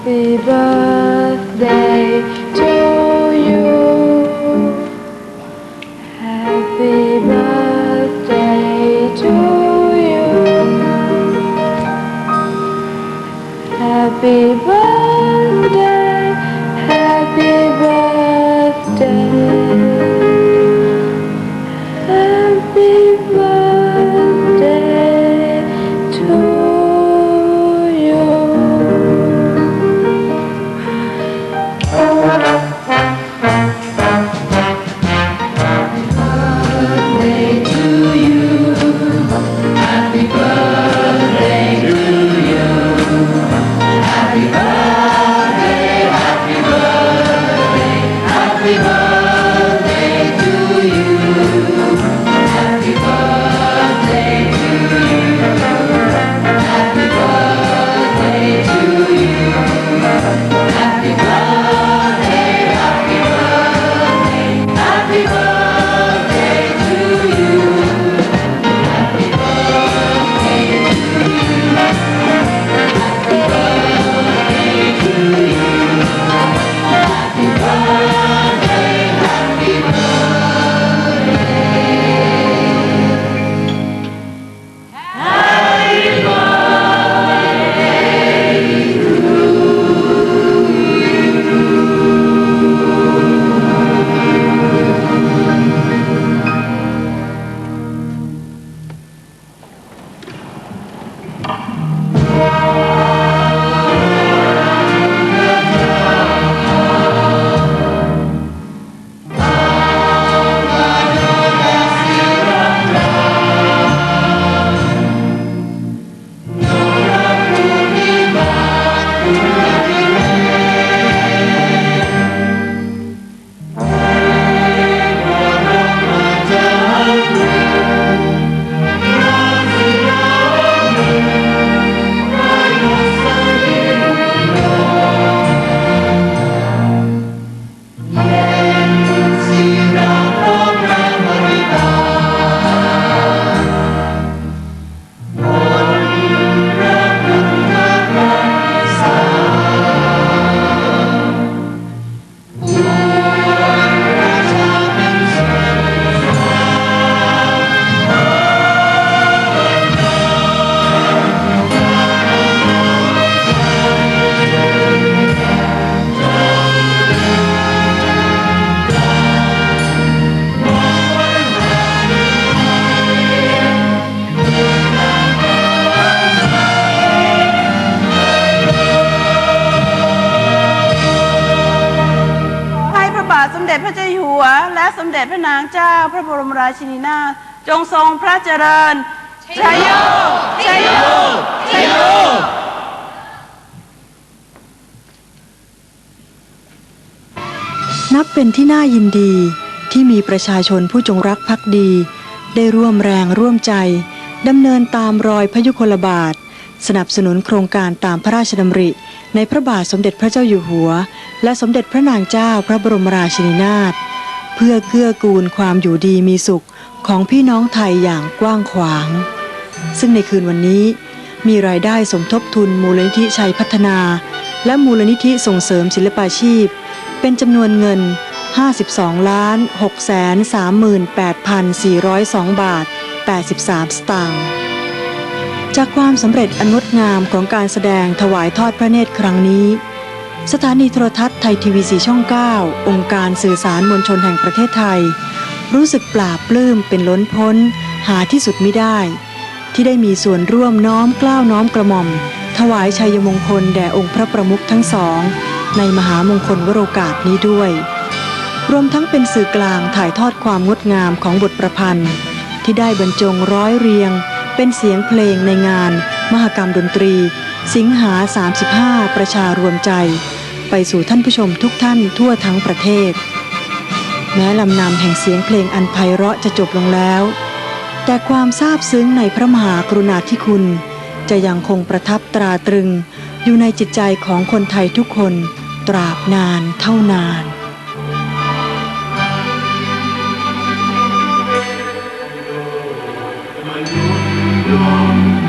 Happy birthday ด็จพระเจ้าอยู่หัว และสมเด็จพระนางเจ้าพระบรมราชินีนาถจงทรงพระเจริญชัยโยชัยโยชัยโยนับเป็นที่น่ายินดีที่มีประชาชนผู้จงรักภักดี ได้ร่วมแรงร่วมใจดำเนินตามรอยพยุคลบาท สนับสนุนโครงการตามพระราชดำริ ในพระบาทสมเด็จพระเจ้าอยู่หัว และสมเด็จพระนางเจ้าพระบรมราชินีนาถเพื่อเกื้อกูลความอยู่ดีมีสุขของพี่น้องไทยอย่างกว้างขวาง ซึ่งในคืนวันนี้มีรายได้สมทบทุนมูลนิธิชัยพัฒนา และมูลนิธิส่งเสริมศิลปาชีพ เป็นจำนวนเงิน 52ล้าน6แสน38,402 บาท 83 สตางค์ จากความสำเร็จอันงดงามของการแสดงถวายทอดพระเนตรครั้งนี้ สถานีโทรทัศน์ไทยทีวีสีช่อง 9 องค์การสื่อสารมวลชนแห่งประเทศไทย รู้สึกปลาบปลื้มเป็นล้นพ้น หาที่สุดไม่ได้ ที่ได้มีส่วนร่วมน้อมกล้าวน้อมกระหม่อม ถวายชัยมงคลแด่องค์พระประมุขทั้งสอง ในมหามงคลวโรกาสนี้ด้วย รวมทั้งเป็นสื่อกลางถ่ายทอดความงดงามของบทประพันธ์ ที่ได้บรรจงร้อยเรียง เป็นเสียงเพลงในงาน มหกรรมดนตรี สิงหา 35 ประชารวมใจ ไปสู่ท่านผู้ชมทุกท่านทั่วทั้งประเทศ แม้ลำนำแห่งเสียงเพลงอันไพเราะจะจบลงแล้ว แต่ความซาบซึ้งในพระมหากรุณาธิคุณ จะยังคงประทับตราตรึง อยู่ในจิตใจของคนไทยทุกคนตราบนานเท่านาน long.